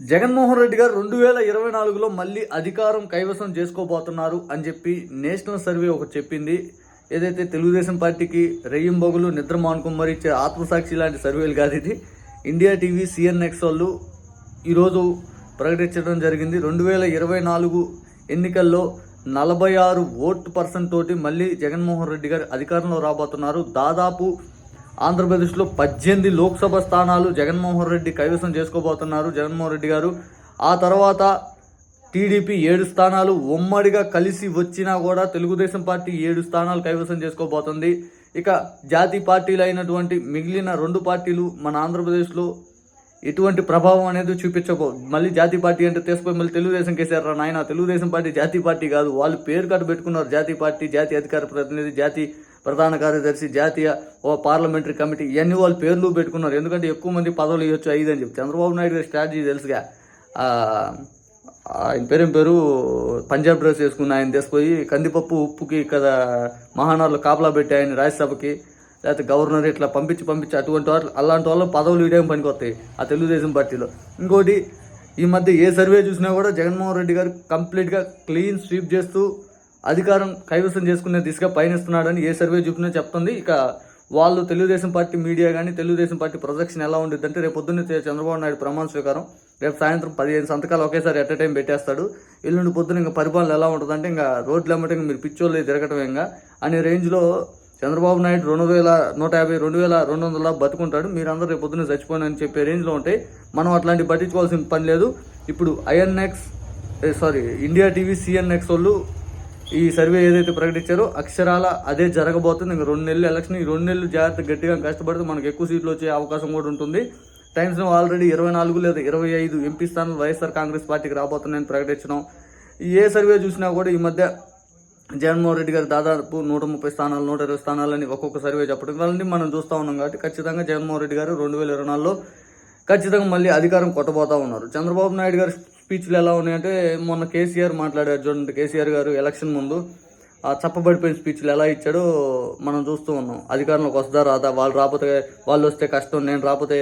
జగన్మోహన్ రెడ్డి గారు రెండు వేల ఇరవై నాలుగులో మళ్ళీ అధికారం కైవసం చేసుకోబోతున్నారు అని చెప్పి నేషనల్ సర్వే ఒకటి చెప్పింది. ఏదైతే తెలుగుదేశం పార్టీకి రెయ్యింబొగులు నిద్ర మానుకుమ్మరి ఇచ్చే ఆత్మసాక్షి లాంటి సర్వేలు కాదు ఇది. ఇండియా టీవీ సిఎన్ఎక్స్ వాళ్ళు ఈరోజు ప్రకటించడం జరిగింది. రెండు వేల ఇరవై నాలుగు ఎన్నికల్లో నలభై ఆరు ఓట్ పర్సెంట్ తోటి మళ్ళీ జగన్మోహన్ రెడ్డి గారు అధికారంలో రాబోతున్నారు. దాదాపు ఆంధ్రప్రదేశ్లో పద్దెనిమిది లోక్సభ స్థానాలు జగన్మోహన్ రెడ్డి కైవసం చేసుకోబోతున్నారు. జగన్మోహన్ రెడ్డి గారు ఆ తర్వాత టీడీపీ ఏడు స్థానాలు ఉమ్మడిగా కలిసి వచ్చినా కూడా తెలుగుదేశం పార్టీ ఏడు స్థానాలు కైవసం చేసుకోబోతుంది. ఇక జాతి పార్టీలు అయినటువంటి మిగిలిన రెండు పార్టీలు మన ఆంధ్రప్రదేశ్లో ఎటువంటి ప్రభావం అనేది చూపించబో మళ్ళీ జాతీయ పార్టీ అంటే తీసుకొని మళ్ళీ తెలుగుదేశం కేసారా నాయన తెలుగుదేశం పార్టీ జాతీయ పార్టీ కాదు. వాళ్ళు పేరు కట్ట పెట్టుకున్నారు జాతీయ పార్టీ జాతీయ అధికార ప్రతినిధి జాతీయ ప్రధాన కార్యదర్శి జాతీయ ఓ పార్లమెంటరీ కమిటీ ఇవన్నీ వాళ్ళు పేర్లు పెట్టుకున్నారు? ఎందుకంటే ఎక్కువ మంది పదవులు ఇవ్వచ్చు ఐదు అని చెప్పి. చంద్రబాబు నాయుడు గారి స్ట్రాటజీ తెలుసుగా. ఆయన పేరేం పేరు? పంజాబ్ డ్రెస్ వేసుకున్న ఆయన తీసుకుపోయి కందిపప్పు ఉప్పుకి కదా మహానాడులో కాపలా పెట్టి ఆయన రాజ్యసభకి లేకపోతే గవర్నర్ ఇట్లా పంపించి పంపించి అటువంటి వాళ్ళు అలాంటి వాళ్ళు పదవులు ఇవ్వడం పనికి వస్తాయి ఆ తెలుగుదేశం పార్టీలో. ఇంకోటి ఈ మధ్య ఏ సర్వే చూసినా కూడా జగన్మోహన్ రెడ్డి గారు కంప్లీట్గా క్లీన్ స్వీప్ చేస్తూ అధికారం కైవసం చేసుకునే దిశగా పయనిస్తున్నాడని ఏ సర్వే చూపినా చెప్తుంది. ఇక వాళ్ళు తెలుగుదేశం పార్టీ మీడియా కానీ తెలుగుదేశం పార్టీ ప్రొజెక్షన్ ఎలా ఉండిద్ది అంటే రేపు పొద్దున్నే చంద్రబాబు నాయుడు ప్రమాణ స్వీకారం. రేపు సాయంత్రం పదిహేను సంతకాలు ఒకేసారి ఎట్ టైం పెట్టేస్తాడు. ఎల్లుండి పొద్దున ఇంకా పరిపాలన ఎలా ఉంటుందంటే ఇంకా రోడ్లు అమ్మటం మీరు పిచ్చోళ్ళు తిరగటం ఇంకా. అనే రేంజ్లో చంద్రబాబు నాయుడు రెండు వేల నూట యాభై రెండు వేల రెండు వందల బతుకుంటాడు. మీరందరూ రేపు పొద్దున్న చచ్చిపోయిన అని చెప్పే రేంజ్లో ఉంటాయి మనం అట్లాంటి పట్టించుకోవాల్సిన పని లేదు. ఇప్పుడు INX sorry India TV CNX వాళ్ళు ఈ సర్వే ఏదైతే ప్రకటించారో అక్షరాల అదే జరగబోతుంది. ఇంకా రెండు నెలలు ఎలక్షన్ ఈ రెండు నెలలు జాగ్రత్త గట్టిగా కష్టపడితే మనకు ఎక్కువ సీట్లు వచ్చే అవకాశం కూడా ఉంటుంది. టైమ్స్ ఆల్రెడీ ఇరవై నాలుగు లేదా ఇరవై ఐదు ఎంపీ స్థానాలు వైఎస్ఆర్ కాంగ్రెస్ పార్టీకి రాబోతున్నాయని ప్రకటించడం. ఏ సర్వే చూసినా కూడా ఈ మధ్య జగన్మోహన్ రెడ్డి గారు దాదాపు నూట ముప్పై స్థానాలు నూట ఇరవై స్థానాలని ఒక్కొక్క సర్వే చెప్పడం. వల్ల మనం చూస్తూ ఉన్నాం కాబట్టి ఖచ్చితంగా జగన్మోహన్ రెడ్డి గారు రెండు వేల ఇరవై నాలుగులో ఖచ్చితంగా మళ్ళీ అధికారం కొట్టబోతా ఉన్నారు. చంద్రబాబు నాయుడు గారు స్పీచ్లు ఎలా ఉన్నాయంటే మొన్న కేసీఆర్ మాట్లాడారు చూడండి కేసీఆర్ గారు ఎలక్షన్ ముందు. ఆ చప్పబడిపోయిన స్పీచ్లు ఎలా ఇచ్చాడో మనం చూస్తూ ఉన్నాం. అధికారంలోకి వస్తా రాదా? వాళ్ళు రాకపోతే వాళ్ళు వస్తే కష్టం నేను రాకపోతే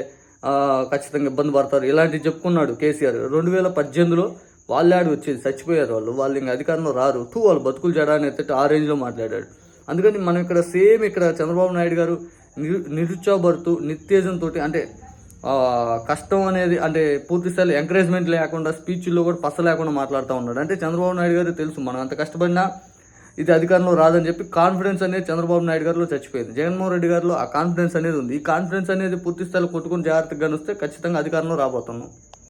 ఖచ్చితంగా ఇబ్బంది పడతారు. ఇలాంటివి చెప్పుకున్నాడు కేసీఆర్. రెండు వేల పద్దెనిమిదిలో వాళ్ళే ఆడి వచ్చేది చచ్చిపోయారు వాళ్ళు. వాళ్ళు ఇంకా అధికారంలో రారు. టూ వాళ్ళు బతుకులు చేయడాన్ని ఎత్తే ఆ రేంజ్లో మాట్లాడాడు. అందుకని మనం ఇక్కడ సేమ్ ఇక్కడ చంద్రబాబు నాయుడు గారు నిరు నిరుత్సాహపడుతూ నిత్యేజంతో అంటే కష్టం అనేది అంటే పూర్తిస్థాయిలో ఎంకరేజ్మెంట్ లేకుండా స్పీచ్లో కూడా పస లేకుండా మాట్లాడుతూ ఉన్నాడు. అంటే చంద్రబాబు నాయుడు గారు తెలుసు మనం అంత కష్టపడినా ఇది అధికారంలో రాదని చెప్పి కాన్ఫిడెన్స్ అనేది చంద్రబాబు నాయుడు గారిలో చచ్చిపోయింది. జగన్మోహన్ రెడ్డి గారిలో ఆ కాన్ఫిడెన్స్ అనేది ఉంది. ఈ కాన్ఫిడెన్స్ అనేది పూర్తి స్థాయిలో కొట్టుకుని జాగ్రత్తగా వస్తే ఖచ్చితంగా అధికారంలో రాబోతున్నాం.